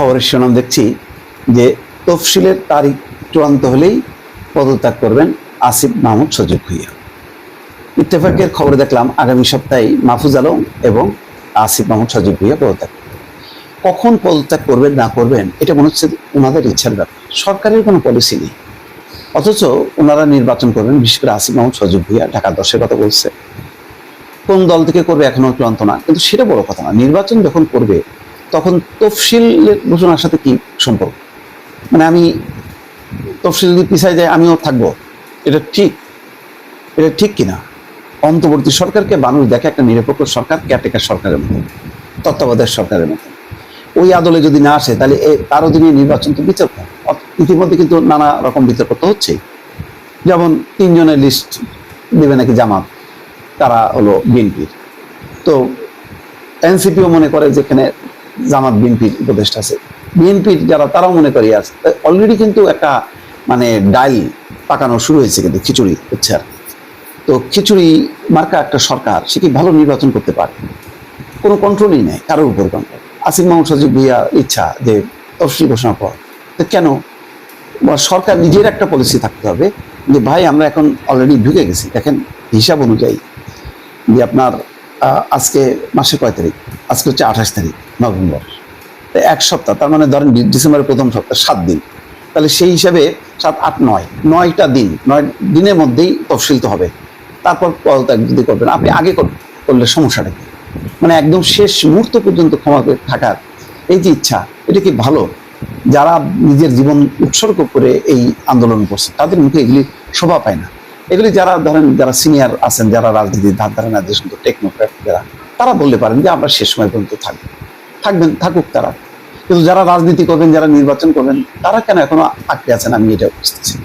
খবরের শিরোনাম দেখছি যে তফসিলের তারিখ চূড়ান্ত হলেই পদত্যাগ করবেন আসিফ মাহমুদ সজীব ভুইয়া। ইত্তেফাকের খবরে দেখলাম আগামী সপ্তাহে মাহফুজ আলম এবং আসিফ মাহমুদ সজীব ভুইয়া পদত্যাগ কখন পদত্যাগ করবেন, না করবেন, এটা মনে হচ্ছে ওনাদের ইচ্ছার ব্যাপার। সরকারের কোনো পলিসি নেই। অথচ ওনারা নির্বাচন করবেন, বিশেষ করে আসিফ মাহমুদ সজীব ভুইয়া, ঢাকা দশের কথা বলছে। কোন দল থেকে করবে এখনও চূড়ান্ত না। কিন্তু সেটা বড় কথা না। নির্বাচন যখন করবে তখন তফসিলের ঘোষণার সাথে কি সম্পর্ক? মানে আমি তফসিল যদি পিছায় যায়, আমিও থাকব। এটা ঠিক? এটা ঠিক কিনা? অন্তর্বর্তী সরকারকে মানুষ দেখে একটা নিরপেক্ষ সরকার ক্যাটেকার সরকারের মতো, তত্ত্বাবধায়ক সরকারের মতো। ওই আদলে যদি না আসে, তাহলে তার অধীনে নির্বাচন তো বিতর্ক ইতিমধ্যে কিন্তু নানা রকম বিতর্ক তো হচ্ছেই। যেমন তিনজনের লিস্ট দেবে নাকি জামাত? তারা হলো বিএনপির। তো এনসিপিও মনে করে যেখানে জামাত বিএনপির উপদেষ্টা আছে। বিএনপির যারা, তারাও মনে করি আছে অলরেডি কিন্তু একটা মানে ডাল পাকানো শুরু হয়েছে কিন্তু খিচুড়ি হচ্ছে আর তো খিচুড়ি মার্কা একটা সরকার, সে কি ভালো নির্বাচন করতে পারে? কোনো কন্ট্রোলই নেই, কারোর উপর কন্ট্রোল আসিফ মাহমুদ সজিব ভুইয়া ইচ্ছা যে তফসিল ঘোষণা পর। তো কেন? বা সরকার নিজের একটা পলিসি থাকতে হবে যে, ভাই, আমরা এখন অলরেডি ঢুকে গেছি। দেখেন হিসাব অনুযায়ী যে আপনার আজকে মাসের কয় তারিখ? আজকে হচ্ছে আঠাশ তারিখ, নভেম্বর। এক সপ্তাহ, তার মানে ধরেন ডিসেম্বরের প্রথম সপ্তাহ, সাত দিন। তাহলে সেই হিসাবে সাত, আট, নয়, নয়টা দিন, নয় দিনের মধ্যেই তফসিল তো হবে। তারপর পদত্যাগ যদি করবেন, আপনি আগে কর- করলে সমস্যাটা কি? মানে একদম শেষ মুহূর্ত পর্যন্ত ক্ষমা করে থাকার এই যে ইচ্ছা, এটা কি ভালো? যারা নিজের জীবন উৎসর্গ করে এই আন্দোলন করছে, তাদের মুখে এগুলি শোভা পায় না। এগুলি যারা, ধরেন যারা সিনিয়র আছেন, যারা রাজনীতির ধার ধারে না যে সমস্ত টেকনোক্র্যাট যারা তারা বলতে পারেন যে আমরা শেষ সময় পর্যন্ত থাকব। থাকবেন, থাকুক তারা। কিন্তু যারা রাজনীতি করবেন, যারা নির্বাচন করবেন, তারা কেন এখনও আটকে আছেন? আমি এটা বুঝতেছি।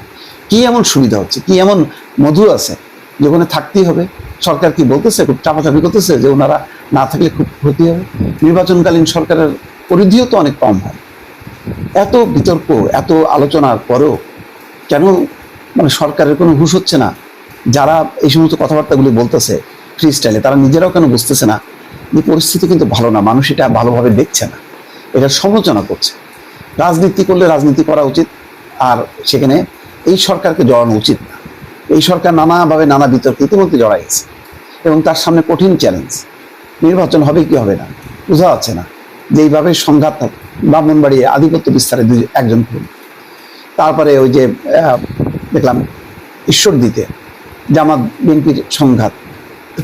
কি এমন সুবিধা হচ্ছে? কি এমন মধু আছে যে ওখানে থাকতেই হবে? সরকার কি বলতেছে? খুব চাপাচাপি করতেছে যে ওনারা না থাকলে খুব ক্ষতি হবে? নির্বাচনকালীন সরকারের পরিধিও তো অনেক কম হয়। এত বিতর্ক, এত আলোচনার পরেও কেন মানে সরকারের কোনো হুশ হচ্ছে না? যারা এই সমস্ত কথাবার্তাগুলি বলতেছে ফ্রি স্টাইলে তারা নিজেরাও কেন বুঝতেছে না যে পরিস্থিতি কিন্তু ভালো না, মানুষ এটা ভালোভাবে দেখছে না। এটা সমালোচনা করছে। রাজনীতি করলে রাজনীতি করা উচিত, আর সেখানে এই সরকারকে জড়ানো উচিত না। এই সরকার নানাভাবে নানা বিতর্কে ইতিমধ্যে জড়াই গেছে এবং তার সামনে কঠিন চ্যালেঞ্জ নির্বাচন হবে কি হবে না, বোঝা যাচ্ছে না যে এইভাবে সংঘাত থাকে ব্রাহ্মণবাড়ি আধিপত্য বিস্তারে দুই একজন খুন। তারপরে ওই যে দেখলাম ঈশ্বর দিতে জামাত বিএনপির সংঘাত।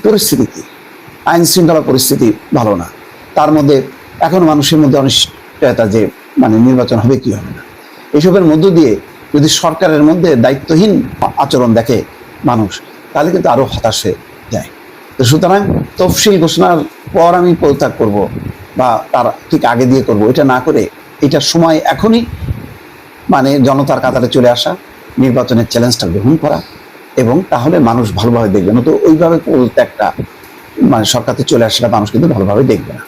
পরিস্থিতি কি আইন শৃঙ্খলা পরিস্থিতি ভালো না। তার মধ্যে এখন মানুষের মধ্যে অনিশ্চয়তা যে মানে নির্বাচন হবে কি হবে না। এসবের মধ্য দিয়ে যদি সরকারের মধ্যে দায়িত্বহীন আচরণ দেখে মানুষ, তাহলে কিন্তু আরও হতাশ যায়। তো সুতরাং তফসিল ঘোষণার পর আমি পদত্যাগ করব বা তার ঠিক আগে দিয়ে করব, এটা না করে এটার সময় এখনই মানে জনতার কাতারে চলে আসা, নির্বাচনের চ্যালেঞ্জটা গ্রহণ করা এবং তাহলে মানুষ ভালোভাবে দেখবে না। তো ওইভাবে একটা মানে সরকারতে চলে আসাটা মানুষ কিন্তু ভালোভাবে দেখবে না।